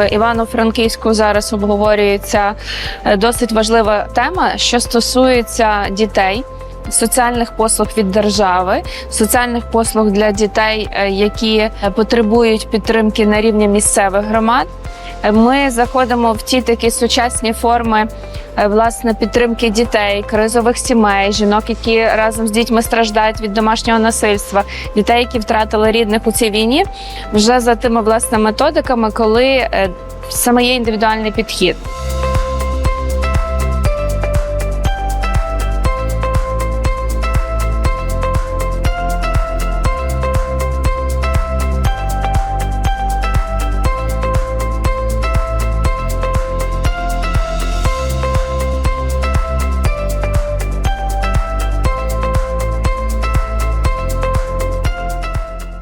Івано-Франківську зараз обговорюється е, досить важлива тема, що стосується дітей. Соціальних послуг від держави, соціальних послуг для дітей, е, які е, потребують підтримки на рівні місцевих громад. Ми заходимо в ті такі сучасні форми е, власне підтримки дітей, кризових сімей, жінок, які разом з дітьми страждають від домашнього насильства, дітей, які втратили рідних у цій війні, вже за тими власне методиками, коли е, саме є індивідуальний підхід.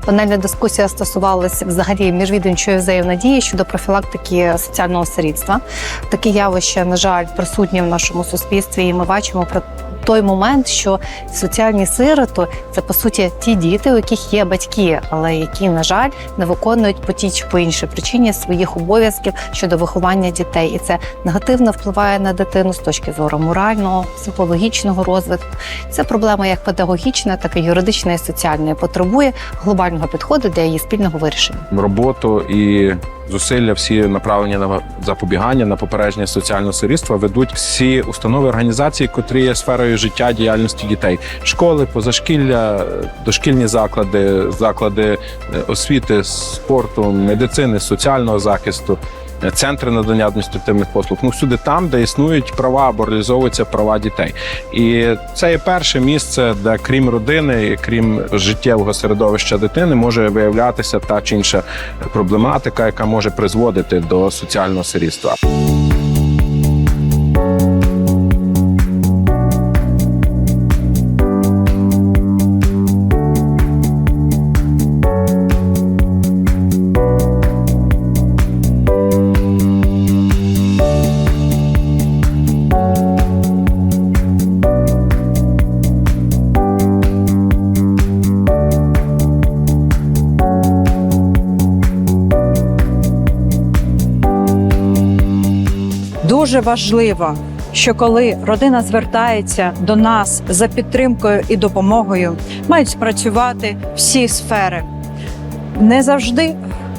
Панельна дискусія стосувалася взагалі міжвідомчої взаємодії щодо профілактики соціального сирітства. Такі явища, на жаль, присутні в нашому суспільстві, і ми бачимо про той момент, що соціальні сироти це по суті ті діти, у яких є батьки, але які, на жаль, не виконують по тій чи по іншій причині своїх обов'язків щодо виховання дітей, і це негативно впливає на дитину з точки зору морального, психологічного розвитку. Це проблема як педагогічна, так і юридична і соціальна. і Потребує глобального підходу для її спільного вирішення. роботу і зусилля всі направлені на запобігання, на попередження соціального сирітства ведуть всі установи організації, котрі є сферою життя діяльності дітей, школи, позашкілля, дошкільні заклади, заклади е, освіти, спорту, медицини, соціального захисту. е, Центри надання адміністративних послуг, ну всюди там, де існують права або реалізовуються права дітей, і це є перше місце, де крім родини, крім життєвого середовища дитини, може виявлятися та чи інша проблематика, яка може призводити до соціального сирітства. Дуже важливо, що коли родина звертається до нас за підтримкою і допомогою, мають спрацювати всі сфери. Не завжди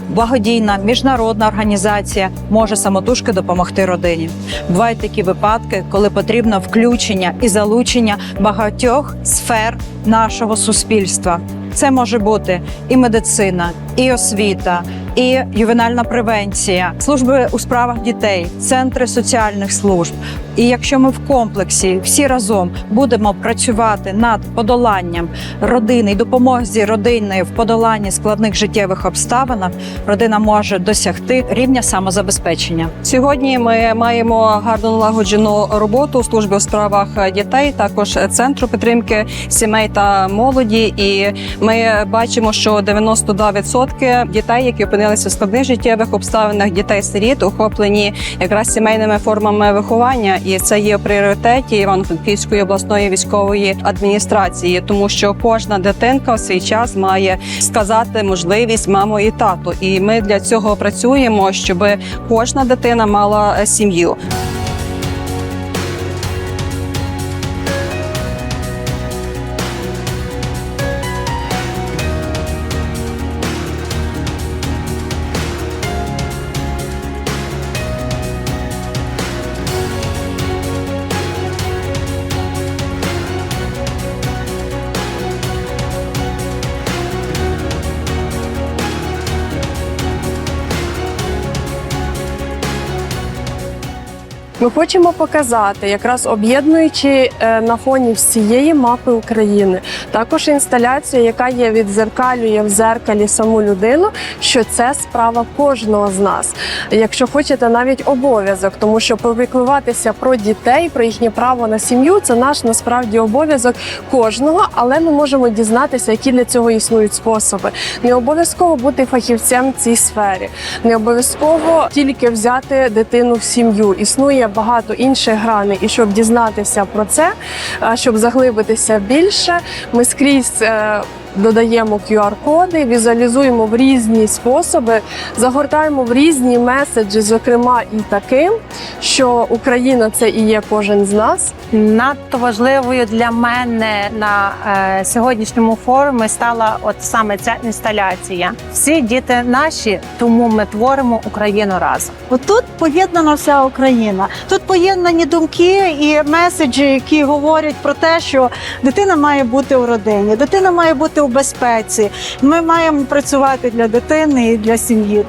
благодійна міжнародна організація може самотужки допомогти родині. Бувають такі випадки, коли потрібно включення і залучення багатьох сфер нашого суспільства. Це може бути і медицина, і освіта, і ювенальна превенція, служби у справах дітей, центри соціальних служб. І якщо ми в комплексі всі разом будемо працювати над подоланням родини і допомозі родини в подоланні складних життєвих обставин, родина може досягти рівня самозабезпечення. Сьогодні ми маємо гарно налагоджену роботу у службі у справах дітей, також центру підтримки сімей та молоді. І ми бачимо, що 92% дітей, які опинилися в складних життєвих обставинах, дітей сиріт охоплені якраз сімейними формами виховання, і це є пріоритеті Івано-Франківської обласної військової адміністрації, тому що кожна дитинка в свій час має сказати можливість мамо і тато. І ми для цього працюємо, щоб кожна дитина мала сім'ю. Ми хочемо показати, якраз об'єднуючи е, на фоні всієї мапи України, також інсталяцію, яка є відзеркалює в зеркалі саму людину, що це справа кожного з нас. Якщо хочете, навіть обов'язок, тому що попіклуватися про дітей, про їхнє право на сім'ю це наш насправді обов'язок кожного, але ми можемо дізнатися, які для цього існують способи. Не обов'язково бути фахівцем в цій сфері, не обов'язково тільки взяти дитину в сім'ю. Існує багато інших граней, і щоб дізнатися про це, е, щоб заглибитися більше, ми скрізь. Додаємо QR-коди, візуалізуємо в різні способи, загортаємо в різні меседжі, зокрема і таким, що Україна це і є кожен з нас. Надто важливою для мене на е, сьогоднішньому форумі стала от саме ця інсталяція. Всі діти наші, тому ми творимо Україну разом. Отут поєднана вся Україна. Тут поєднані думки і меседжі, які говорять про те, що дитина має бути у родині, дитина має бути у безпеці. Ми маємо працювати для дитини і для сім'ї.